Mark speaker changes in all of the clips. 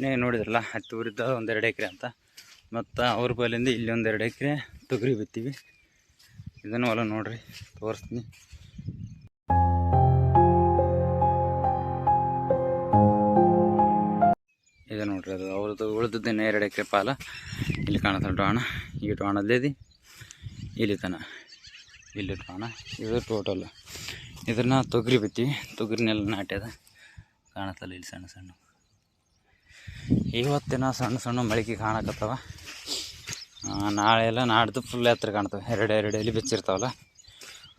Speaker 1: ನೀವು ನೋಡಿದ್ರಲ್ಲ ಹತ್ತು ಊರಿದ್ದ ಒಂದೆರಡು ಎಕರೆ ಅಂತ. ಮತ್ತು ಅವ್ರ ಬಲಿಂದ ಇಲ್ಲಿ ಒಂದೆರಡು ಎಕರೆ ತೊಗರಿ ಬಿತ್ತೀವಿ. ಇದನ್ನು ಹೊಲ ನೋಡ್ರಿ, ತೋರಿಸ್ತೀನಿ. ಇದು ನೋಡ್ರಿ ಅದು ಅವ್ರದ್ದು ಉಳಿದದ್ದೇನೆ ಎರಡು ಎಕರೆ ಪಾಲ. ಇಲ್ಲಿ ಕಾಣುತ್ತೆ ಡೋಣ ಈ ಟೋಣದಲ್ಲಿ ಇಲ್ಲಿ ತನ, ಇಲ್ಲಿ ಟೋಣ ಇದು ಟೋಟಲ್ ಇದನ್ನ ತೊಗರಿ ಬಿತ್ತೀವಿ. ತೊಗರಿನೆಲ್ಲ ನಾಟ್ಯದ, ಕಾಣತ್ತಲ್ಲ ಇಲ್ಲಿ ಸಣ್ಣ ಸಣ್ಣ. ಇವತ್ತಿನ ಸಣ್ಣ ಸಣ್ಣ ಮಳಿಗೆ ಕಾಣಕತ್ತವ. ನಾಳೆ ಎಲ್ಲ ನಾಡ್ದು ಫುಲ್ ಎತ್ತರ ಕಾಣ್ತವೆ. ಎರಡು ಎರಡು ಎಲ್ಲಿ ಬಿಚ್ಚಿರ್ತಾವಲ್ಲ,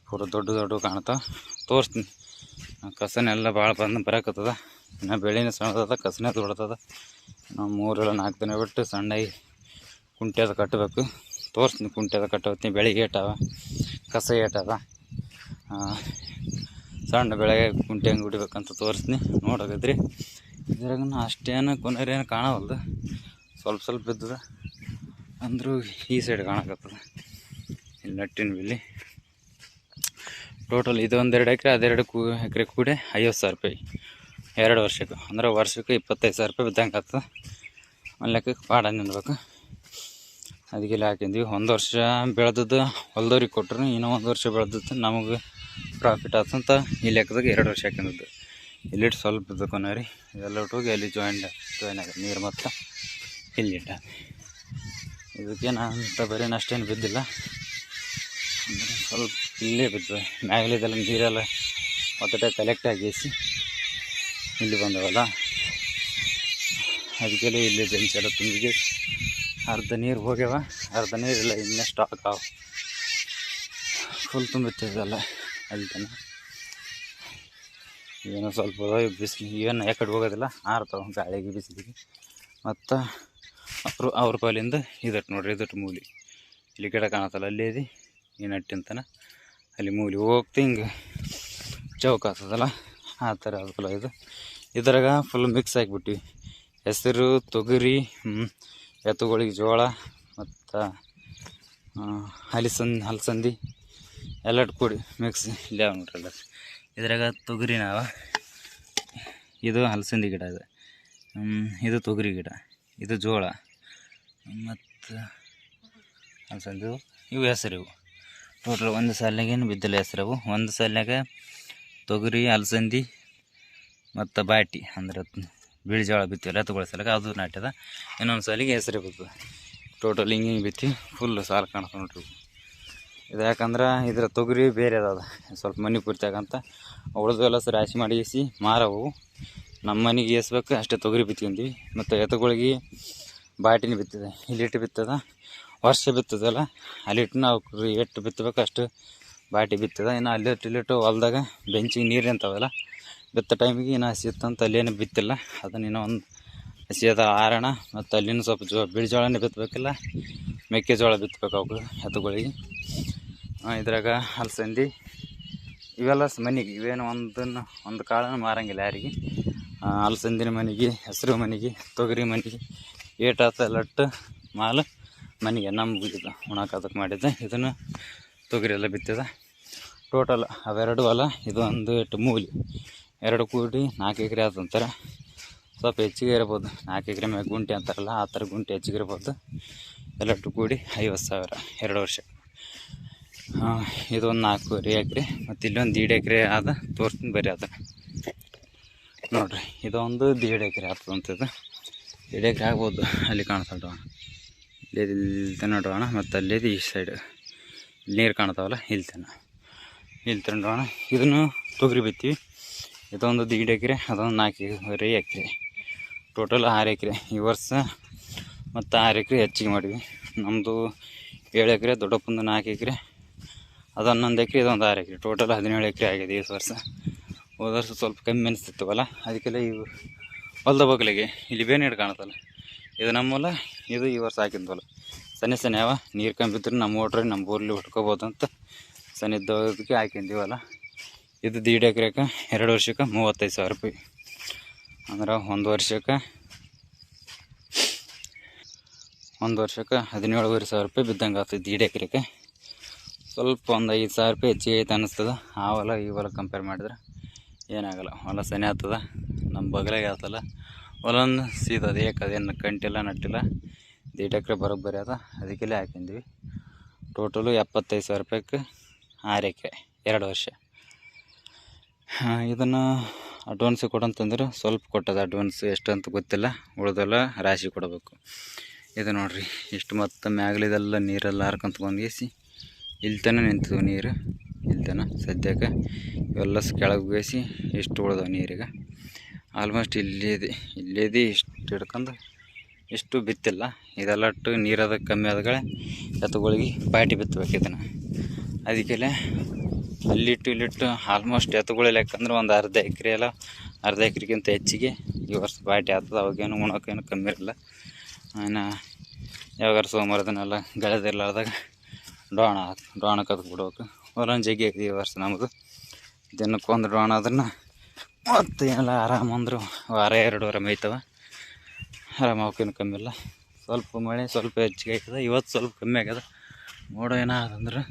Speaker 1: ಪೂರ ದೊಡ್ಡ ದೊಡ್ಡ ಕಾಣ್ತಾವೆ. ತೋರಿಸ್ತೀನಿ. ಕಸನೆಲ್ಲ ಭಾಳ ಬಂದು ಬರಕತ್ತದ. ಇನ್ನು ಬೆಳಿನ ಸಣ್ಣದದ, ಕಸನೆ ದೊಡ್ಡದದ. ನಾವು ಮೂರಲ್ಲ ನಾಲ್ಕು ದಿನ ಬಿಟ್ಟು ಸಣ್ಣಗೆ ಕುಂಟೆದ ಕಟ್ಟಬೇಕು. ತೋರಿಸ್ತೀನಿ ಕುಂಟೆ ಅದು ಕಟ್ಟೋತ್ತೀನಿ ಬೆಳಿಗ್ಗೆ ಏಟವ, ಕಸ ಏಟದ ಸಣ್ಣ ಬೆಳಗ್ಗೆ ಕುಂಟೆ ಹಂಗೆ ಹೊಡಿಬೇಕಂತ ತೋರಿಸ್ತೀನಿ. ನೋಡಕತ್ರಿ ಇದ್ರಾಗ ಅಷ್ಟೇನು ಕೊನೆರೇನು ಕಾಣವಲ್ದು. ಸ್ವಲ್ಪ ಸ್ವಲ್ಪ ಇದ್ದದ ಅಂದರೂ ಈ ಸೈಡ್ ಕಾಣಕತ್ತದ. ಇಲ್ಲಿ ನಟ್ಟಿನ ಬಿಲ್ಲಿ. ಟೋಟಲ್ ಇದು ಒಂದೆರಡು ಎಕರೆ, ಅದೆರಡು ಕೂ ಎಕರೆ ಕೂಡಿ ಐವತ್ತು ಸಾವಿರ ರೂಪಾಯಿ. ಎರಡು ವರ್ಷಕ್ಕೆ. ಅಂದ್ರೆ ವರ್ಷಕ್ಕೆ ಇಪ್ಪತ್ತೈದು ಸಾವಿರ ರೂಪಾಯಿ ಬಿದ್ದಂಗೆ ಆಗ್ತದೆ. ಒಂದು ಲೆಕ್ಕಕ್ಕೆ ಪಾಡ ನಿಲ್ಬೇಕು ಅದಕ್ಕೆ ಇಲ್ಲಿ ಹಾಕಿದ್ವಿ. ಒಂದು ವರ್ಷ ಬೆಳೆದದ್ದು ಹೊಲ್ದವ್ರಿಗೆ ಕೊಟ್ಟರು ಇನ್ನೂ ಒಂದು ವರ್ಷ ಬೆಳೆದದ್ದು ನಮಗೆ ಪ್ರಾಫಿಟ್ ಆತಂತ ಈ ಲೆಕ್ಕದಾಗ ಎರಡು ವರ್ಷ ಹಾಕಿದ್ದು ಇಲ್ಲಿಟ್ಟು ಸ್ವಲ್ಪ ಇದಕ್ಕೊನ ರೀ. ಇದೆಲ್ಲ ಹೋಗಿ ಅಲ್ಲಿ ಜಾಯಿಂಟ್ ಜಾಯಿನ್ ಆಗ ನೀರು ಮತ್ತು ಇಲ್ಲಿಟ್ಟ. ಇದಕ್ಕೇನು ಅಂತ ಬರೀ ನಷ್ಟೇನು ಬಿದ್ದಿಲ್ಲ. ಅಂದರೆ ಸ್ವಲ್ಪ ಇಲ್ಲೇ ಬಿದ್ದು ಮ್ಯಾಗಲಿದೆಲ್ಲ ನೀರೆಲ್ಲ ಒತ್ತಟ ಕಲೆಕ್ಟ್ ಆಗೇಸಿ ಇಲ್ಲಿ ಬಂದವಲ್ಲ. ಅದಕ್ಕೆ ಇಲ್ಲಿ ಬೆಂಚ್ ಎಲ್ಲ ತುಂಬಿಗೆ ಅರ್ಧ ನೀರು ಹೋಗ್ಯಾವ. ಅರ್ಧ ನೀರಿಲ್ಲ ಇನ್ನೂ ಸ್ಟಾಕ್ ಆವ. ಫುಲ್ ತುಂಬಿತ್ತದಲ್ಲ ಅಲ್ಲಿ ತನಕ. ಏನೋ ಸ್ವಲ್ಪ ಬಿಸಿಲು ಏನು ಯಾಕಡೆ ಹೋಗೋದಿಲ್ಲ. ಆರ್ತವ ಗಾಳಿಗೆ ಬಿಸಿಲಿಗೆ. ಮತ್ತು ಅವ್ರ ಅವ್ರ ಪಾಲಿಂದ ಇದಟ್ಟು ನೋಡ್ರಿ ಇದಟ್ಟು ಮೂಲಿ. ಇಲ್ಲಿ ಗಿಡ ಕಾಣತ್ತಲ್ಲ, ಅಲ್ಲಿ ಇದೆ. ಈ ನಟ್ಟಿಂತನ ಅಲ್ಲಿ ಮೂಲಿ ಹೋಗ್ತಿ, ಹಿಂಗೆ ಚೌಕ ಆಗ್ತದಲ್ಲ, ಆ ಥರ ಅದಲ್ಲ ಇದು. ಇದ್ರಾಗ ಫುಲ್ ಮಿಕ್ಸ್ ಆಗಿಬಿಟ್ಟಿವಿ ಹೆಸರು, ತೊಗರಿ ಎತ್ತುಗಳಿಗೆ ಜೋಳ, ಮತ್ತು ಹಲಿಸಂದ್ ಹಲಸಂದಿ ಎಲ್ಲ ಕೂಡಿ ಮಿಕ್ಸ್ ಇಲ್ಲ ನೋಡ್ರಿ ಎಲ್ಲ ಇದ್ರಾಗ ತೊಗರಿ ನಾವ. ಇದು ಹಲಸಂದಿ ಗಿಡ ಇದೆ. ಇದು ತೊಗರಿ ಗಿಡ. ಇದು ಜೋಳ. ಮತ್ತು ಹಲಸಂದಿ ಇವು. ಹೆಸರು ಇವು. ಟೋಟಲ್ ಒಂದು ಸಾಲಿನಾಗೇನು ಬಿದ್ದಲೆ ಹೆಸರವು ಒಂದು ಸಾಲಿನಾಗ ತೊಗರಿ ಅಲಸಂದಿ ಮತ್ತು ಬಾಟಿ ಅಂದ್ರೆ ಬಿಳಿ ಜೋಳ ಬಿತ್ತಿವಲ್ಲ ಎತ್ತುಗಳ ಸಲಕ ಅದು ನಾಟ್ಯದ. ಇನ್ನೊಂದು ಸಾಲಿಗೆ ಹೆಸರು ಬಿತ್ತು ಟೋಟಲ್ ಹಿಂಗೆ ಹಿಂಗೆ ಬಿತ್ತಿ ಫುಲ್ ಸಾಲು ಇವು. ಇದು ಯಾಕಂದ್ರೆ ಇದರ ತೊಗರಿ ಬೇರೆ ಅದ ಸ್ವಲ್ಪ ಮನೆ ಪೂರ್ತಿಯಾಗಂತ. ಉಳಿದೆಲ್ಲ ಸರಿ ರಾಶಿ ಮಾಡಿಸಿ ಮಾರವು. ನಮ್ಮ ಮನೆಗೆ ಏಸ್ಬೇಕು ಅಷ್ಟೇ ತೊಗರಿ ಬಿತ್ಕೊಂತೀವಿ ಮತ್ತು ಎತ್ತುಗಳಿಗೆ ಬಾಟಿನ ಬಿತ್ತದೆ. ಇಲ್ಲಿಟ್ಟು ಬಿತ್ತದ. ವರ್ಷ ಬಿತ್ತದಲ್ಲ ಅಲ್ಲಿಟ್ಟು ನಾವು ಎಷ್ಟು ಬಿತ್ತಬೇಕು, ಅಷ್ಟು ಬಾಟಿ ಬಿತ್ತದ. ಇನ್ನು ಅಲ್ಲಿಟ್ಟು ಇಲ್ಲಿಟ್ಟು ಹೊಲ್ದಾಗ ಬೆಂಚಿಗೆ ನೀರು ಅಂತಾವಲ್ಲ ಬಿತ್ತ ಟೈಮಿಗೆ ಇನ್ನು ಹಸಿ ಇತ್ತಂತ ಅಲ್ಲೇನು ಬಿತ್ತಿಲ್ಲ. ಅದನ್ನ ಇನ್ನೂ ಒಂದು ಹಸಿ ಅದ ಆರಣ. ಮತ್ತು ಅಲ್ಲಿನ ಸ್ವಲ್ಪ ಜೋ ಬಿಳಿ ಜೋಳನೇ ಬಿತ್ತಬೇಕಿಲ್ಲ. ಮೆಕ್ಕೆಜೋಳ ಬಿತ್ತಬೇಕು ಅವುಗಳು ಎತ್ತುಗಳಿಗೆ. ಇದ್ರಾಗ ಅಲಸಂದಿ ಇವೆಲ್ಲ ಮನೆಗೆ, ಇವೇನು ಒಂದನ್ನು, ಒಂದು ಕಾಳನ್ನು ಮಾರಂಗಿಲ್ಲ ಯಾರಿಗೆ. ಅಲಸಂದಿನ ಮನೆಗೆ, ಹೆಸರು ಮನೆಗೆ, ತೊಗರಿ ಮನೆಗೆ ಏಟಾತ ಲಟ್ಟು ಮಾಲು ಮನೆಗೆ ನಮ್ಗೆ ಇದು ಉಣಕ್ಕೆ ಅದಕ್ಕೆ ಮಾಡಿದ್ದೆ. ಇದನ್ನು ತೊಗರಿ ಎಲ್ಲ ಬಿತ್ತಿದ. ಟೋಟಲ್ ಅವೆರಡು ಅಲ್ಲ, ಇದು ಒಂದು ಇಟ್ಟು ಮೂಲಿ. ಎರಡು ಕೂಡಿ ನಾಲ್ಕು ಎಕರೆ ಆದಂತಾರೆ ಸ್ವಲ್ಪ ಹೆಚ್ಚಿಗೆ ಇರ್ಬೋದು. ನಾಲ್ಕು ಎಕರೆ ಮ್ಯಾಗ ಗುಂಟೆ ಅಂತಾರಲ್ಲ, ಆ ಥರ ಗುಂಟೆ ಹೆಚ್ಚಿಗೆ ಇರ್ಬೋದು. ಎಲ್ಲಟ್ಟು ಕೂಡಿ ಐವತ್ತು ಸಾವಿರ, ಎರಡು ವರ್ಷ. ಇದೊಂದು ನಾಲ್ಕೂವರೆ ಎಕರೆ, ಮತ್ತು ಇಲ್ಲೊಂದು ದೀಡ್ ಎಕರೆ ಆದ, ತೋರ್ಸ್ತೀನಿ ಬರೀ ಅದ ನೋಡ್ರಿ, ಇದೊಂದು ದೀಡ್ ಎಕರೆ ಆಗ್ತದಂಥದ್ದು ದೀಡ್ ಎಕರೆ ಆಗ್ಬೋದು, ಅಲ್ಲಿ ಕಾಣ್ತಲ್ವ ಇಲ್ಲಿ ನೋಡೋಣ ಮತ್ತು ಅಲ್ಲಿದು ಈ ಸೈಡ್ ನೀರು ಕಾಣ್ತಾವಲ್ಲ ಇಲ್ಲಿ ತನ ಇಲ್ಲಿ ತನೋಣ ಇದನ್ನು ತೊಗರಿ ಬಿತ್ತೀವಿ. ಇದೊಂದು ದೀಡ್ ಎಕರೆ, ಅದೊಂದು ನಾಲ್ಕೂವರೆ ಎಕರೆ. ಟೋಟಲ್ ಆರು ಎಕರೆ. ಈ ವರ್ಷ ಮತ್ತು ಆರು ಎಕರೆ ಹೆಚ್ಚಿಗೆ ಮಾಡಿವಿ ನಮ್ಮದು ಏಳು ಎಕರೆ, ದೊಡ್ಡಪ್ಪಂದು ನಾಲ್ಕು ಎಕರೆ. ಅದು ಹನ್ನೊಂದು ಎಕರೆ ಇದೊಂದು ಆರು ಎಕರೆ. ಟೋಟಲ್ ಹದಿನೇಳು ಎಕರೆ ಆಗಿದೆ ಈ ವರ್ಷ. ಹೋದ ವರ್ಷ ಸ್ವಲ್ಪ ಕಮ್ಮಿ ಅನಿಸ್ತಿತ್ತವಲ್ಲ ಅದಕ್ಕೆಲ್ಲ ಇವು ಹೊಲದ ಬಗಲಿಗೆ ಇಲ್ಲಿ ಬೇನೀರು ಕಾಣುತ್ತಲ್ಲ. ಇದು ನಮ್ಮ ಹೊಲ, ಇದು ಈ ವರ್ಷ ಹಾಕಿದ್ವಲ್ಲ ಸಣ್ಣ ಸನಿ ಅವ, ನೀರು ಕಮ್ಮಿ ಬಿದ್ದರೆ ನಮ್ಮ ಓಟ್ರಿ ನಮ್ಮ ಬೋರ್ಲಿ ಹುಟ್ಕೋಬೋದು ಅಂತ ಸನಿದ್ದೋದಕ್ಕೆ ಹಾಕಿದ್ದೀವಲ್ಲ ಇದು ದೀಡ್ ಎಕರೆಕ ಎರಡು ವರ್ಷಕ್ಕೆ ಮೂವತ್ತೈದು ಸಾವಿರ ರೂಪಾಯಿ. ಅಂದ್ರೆ ಒಂದು ವರ್ಷಕ್ಕೆ ಒಂದು ವರ್ಷಕ್ಕೆ ಹದಿನೇಳುವರೆ ಸಾವಿರ ರೂಪಾಯಿ ಬಿದ್ದಂಗೆ ಆಗ್ತದೆ ದೀಡ್ ಎಕರೆಗೆ ಸ್ವಲ್ಪ ಒಂದು ಐದು ಸಾವಿರ ರೂಪಾಯಿ ಹೆಚ್ಚಿಗೆ ಐತೆ ಅನ್ನಿಸ್ತದೆ. ಆ ಹೊಲ, ಈ ಹೊಲ ಕಂಪೇರ್ ಮಾಡಿದ್ರೆ ಏನಾಗಲ್ಲ. ಹೊಲ ಸನಿ ಆಗ್ತದ. ನಮ್ಮ ಬಗಲಾಗೆ ಆಗ್ತಲ್ಲ. ಹೊಲನ ಏಕೆ ಅದೇನು ಕಂಟಿಲ್ಲ, ನಟ್ಟಿಲ್ಲ. ದೀಡ್ ಬರೋಬ್ಬರಿ ಅದ. ಅದಕ್ಕೆಲ್ಲೇ ಹಾಕಿದ್ವಿ. ಟೋಟಲು ಎಪ್ಪತ್ತೈದು ಸಾವಿರ ರೂಪಾಯಿಗೆ ಆರು ಎಕರೆ, ಎರಡು ವರ್ಷ. ಇದನ್ನು ಅಡ್ವಾನ್ಸ್ ಕೊಡಂತಂದ್ರೆ ಸ್ವಲ್ಪ ಕೊಟ್ಟದ. ಅಡ್ವಾನ್ಸ್ ಎಷ್ಟು ಅಂತ ಗೊತ್ತಿಲ್ಲ. ಉಳಿದೆಲ್ಲ ರಾಶಿ ಕೊಡಬೇಕು. ಇದು ನೋಡಿರಿ, ಇಷ್ಟು ಮತ್ತು ಮ್ಯಾಗ್ಲಿದೆಲ್ಲ ನೀರೆಲ್ಲ ಹರ್ಕೊಂತ ಬಂದ್ಗೇಸಿ ಇಲ್ಲಿ ತನಕ ನಿಂತವು ನೀರು ಇಲ್ಲಿ ತನಕ ಸದ್ಯಕ್ಕೆ ಇವೆಲ್ಲ ಕೆಳಗೆ ಬೇಯಿಸಿ ಇಷ್ಟು ಉಳ್ದವು ನೀರಿಗೆ. ಆಲ್ಮೋಸ್ಟ್ ಇಲ್ಲಿದೆ ಇಲ್ಲಿದೆ ಇಷ್ಟು ಹಿಡ್ಕೊಂಡು ಇಷ್ಟು ಬಿತ್ತಿಲ್ಲ. ಇದೆಲ್ಲ ಇದೆಲ್ಲಟ್ಟು ನೀರದ ಕಮ್ಮಿ ಆದಗಳೆ ಎತ್ತುಗಳಿಗೆ ಪಾಟಿ ಬಿತ್ತಬೇಕು ಇದನ್ನು. ಅದಕ್ಕೆಲ್ಲ ಅಲ್ಲಿಟ್ಟು ಇಲ್ಲಿಟ್ಟು ಆಲ್ಮೋಸ್ಟ್ ಎತ್ತುಗಳ ಲೆಕ್ಕಂದ್ರೆ ಒಂದು ಅರ್ಧ ಎಕರೆ ಎಲ್ಲ ಅರ್ಧ ಎಕರೆಗಿಂತ ಹೆಚ್ಚಿಗೆ ಈ ವರ್ಷ ಪಾಟಿ ಆಗ್ತದೆ ಅವಾಗೇನು ಉಣೋಕೇನು ಕಮ್ಮಿ ಇರಲ್ಲ ಇನ್ನು ಯಾವಾಗಾರ ಗಳದಿರ್ಲಾರ್ದಾಗ ಡೋಣ ಡೋಣ ಕದ್ದು ಬಿಡ್ಬೇಕು. ಒಂದೊಂದು ಜಗ್ಗಿ ಐತಿ ಈ ವರ್ಷ ನಮ್ಮದು ದಿನಕ್ಕೊಂದು ಡೋಣ ಅದನ್ನು ಮತ್ತೆ ಎಲ್ಲ ಆರಾಮ ಅಂದರು. ವಾರ ಎರಡು ವಾರ ಮೇಯ್ತವ. ಆರಾಮ ಅವಕ್ಕೇನು ಕಮ್ಮಿ ಇಲ್ಲ. ಸ್ವಲ್ಪ ಮಳೆ ಸ್ವಲ್ಪ ಹೆಚ್ಚಿಗೆ ಆಯ್ತದ ಇವತ್ತು ಸ್ವಲ್ಪ ಕಮ್ಮಿ ಆಗ್ಯದ. ಮೋಡ ಏನಾದಂದ್ರೆ